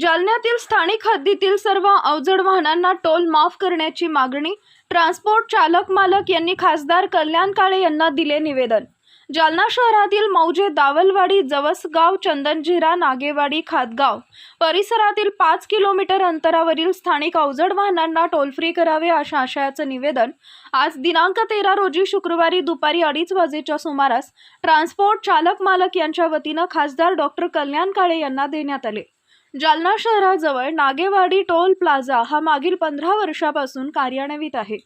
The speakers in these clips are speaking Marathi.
जालन्यातील स्थानिक हद्दीतील सर्व अवजड वाहनांना टोल माफ करण्याची मागणी ट्रान्सपोर्ट चालक मालक यांनी खासदार कल्याण काळे यांना दिले निवेदन. जालना शहरातील मौजे दावलवाडी जवसगाव चंदनझिरा नागेवाडी खातगाव परिसरातील पाच किलोमीटर अंतरावरील स्थानिक अवजड वाहनांना टोल फ्री करावे अशा आशयाचं निवेदन आज दिनांक तेरा रोजी शुक्रवारी दुपारी अडीच वाजेच्या सुमारास ट्रान्सपोर्ट चालक मालक यांच्या वतीनं खासदार डॉक्टर कल्याण काळे यांना देण्यात आले. जालना शहराजवळ नागेवाडी टोल प्लाझा हा मागील पंधरा वर्षापासून कार्यान्वित आहे.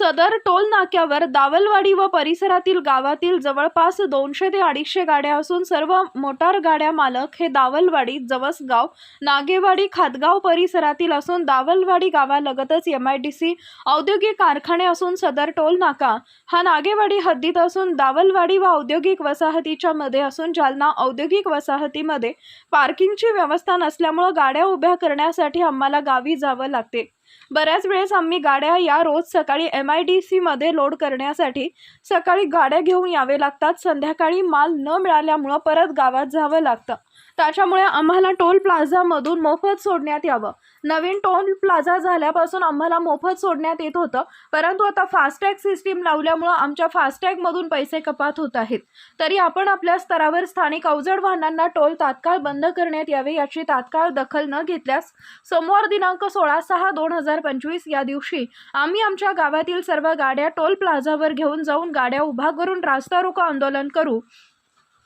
सदर टोल नाक्यावर दावलवाडी व परिसरातील गावातील जवळपास दोनशे ते अडीचशे गाड्या असून सर्व मोटार गाड्या मालक हे दावलवाडी जवसगाव नागेवाडी खातगाव परिसरातील असून दावलवाडी गावालगतच एम आय डी सी औद्योगिक कारखाने असून सदर टोल नाका हा नागेवाडी हद्दीत असून दावलवाडी व औद्योगिक वसाहतीच्या मध्ये असून जालना औद्योगिक वसाहतीमध्ये पार्किंगची व्यवस्था नसल्यामुळं गाड्या उभ्या करण्यासाठी आम्हाला गावी जावं लागते. बऱ्याच वेळेस आम्ही गाड्या या रोज सकाळी एम आय डी सीमध्ये लोड करण्यासाठी सकाळी गाड्या घेऊन यावे लागतात. संध्याकाळी माल न मिळाल्यामुळं परत गावात जावं लागतं. त्याच्यामुळे आम्हाला टोल प्लाझामधून मोफत सोडण्यात यावं. नवीन टोल प्लाझा झाल्यापासून आम्हाला मोफत सोडण्यात येत होतं. परंतु आता फास्टॅग सिस्टीम लावल्यामुळं आमच्या फास्टॅगमधून पैसे कपात होत आहेत. तरी आपण आपल्या स्तरावर स्थानिक अवजड वाहनांना टोल तात्काळ बंद करण्यात यावे याची तात्काळ दखल न घेतल्यास सोमवार दिनांक सोळा सहा दोन हजार पंचवीस या दिवशी आम्ही आमच्या गावातील सर्व गाड्या टोल प्लाझावर घेऊन जाऊन गाड्या उभा करून रास्ता रोको आंदोलन करू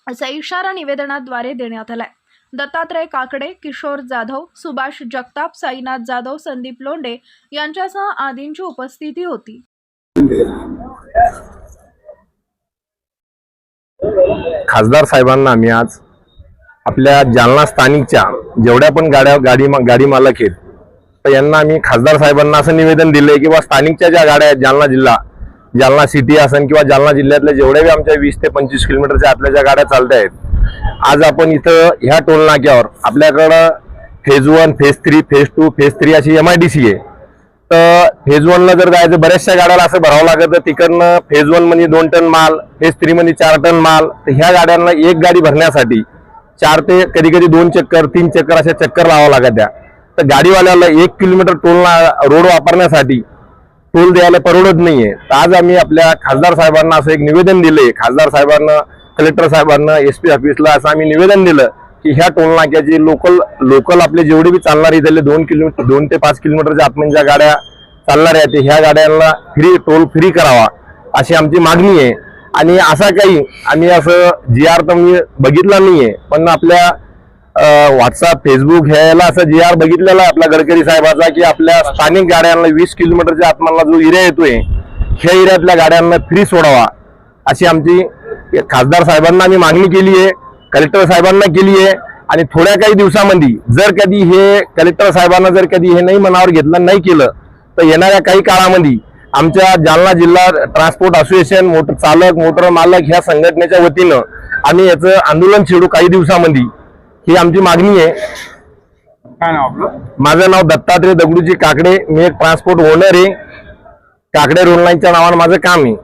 असा इशारा निवेदनाद्वारे देण्यात आलाय. दत्तात्रय काकडे किशोर जाधव सुभाष जगताप साईनाथ जाधव संदीप लोंडे यांच्यासह आदींची उपस्थिती होती. खासदार साहेबांना आम्ही आज आपल्या जालना स्थानिकच्या जेवढ्या पण गाड्या गाडी गाडी मालक आहेत तर यांना आम्ही खासदार साहेबांना असं निवेदन दिलंय की बा स्थानिकच्या ज्या गाड्या आहेत जालना जिल्हा जालना सिटी असेल किंवा जालना जिल्ह्यातल्या जेवढ्या बी आमच्या वीस ते पंचवीस किलोमीटरच्या आपल्या ज्या गाड्या चालत्या आहेत आज आपण इथं ह्या टोल नाक्यावर आपल्याकडं phase one phase three phase two phase three अशी एम आय डी सी आहे. तर फेज वनला जर जायचं बऱ्याचशा गाड्याला असं भरावं लागत तर तिकडनं फेज वनमध्ये दोन टन माल फेज थ्री म्हणजे चार टन माल तर ह्या गाड्यांना एक गाडी भरण्यासाठी चार ते कधी कधी दोन चक्कर तीन चक्कर अशा चक्कर लावावं लागत त्या तर गाडीवाल्याला एक किलोमीटर टोल रोड वापरण्यासाठी टोल द्यायला परवडत नाहीये. तर आज आम्ही आपल्या खासदार साहेबांना असं एक निवेदन दिले खासदार साहेबांना कलेक्टर साहेबांना एस पी ऑफिसला असं आम्ही निवेदन दिलं की ह्या टोल नाक्याची लोकल लोकल आपले जेवढे बी चालणारे इथले दोन किलोमीटर दोन ते पाच किलोमीटरच्या आतमध्ये ज्या गाड्या चालणाऱ्या आहेत ह्या गाड्यांना फ्री टोल फ्री करावा अशी आमची मागणी आहे. आणि असा काही आम्ही असं जी आर तर मी बघितला नाहीये पण आपल्या व्हॉट्सअप फेसबुक ह्याला असं जी आर बघितलेला आपला आपल्या गडकरी साहेबाचा की आपल्या स्थानिक गाड्यांना वीस किलोमीटरच्या आतमधला जो एरिया येतोय ह्या एरियातल्या गाड्यांना फ्री सोडावा. अशी आमची खासदार साहेबांना आम्ही मागणी केली आहे कलेक्टर साहेबांना केली आहे आणि थोड्या काही दिवसामध्ये जर कधी हे कलेक्टर साहेबांना जर कधी हे नाही मनावर घेतलं नाही केलं तर येणाऱ्या काही काळामध्ये आमच्या जालना जिल्हा ट्रान्सपोर्ट असोसिएशन मोटर चालक मोटर मालक ह्या संघटनेच्या वतीनं आम्ही याचं आंदोलन छेडू काही दिवसामध्ये. ही आमची मागणी आहे. काय नाव आपलं? माझं नाव दत्तात्रय दगडूजी काकडे. मी एक ट्रान्सपोर्ट ओनर आहे. काकडे रोड लाईनच्या नावानं माझं काम आहे.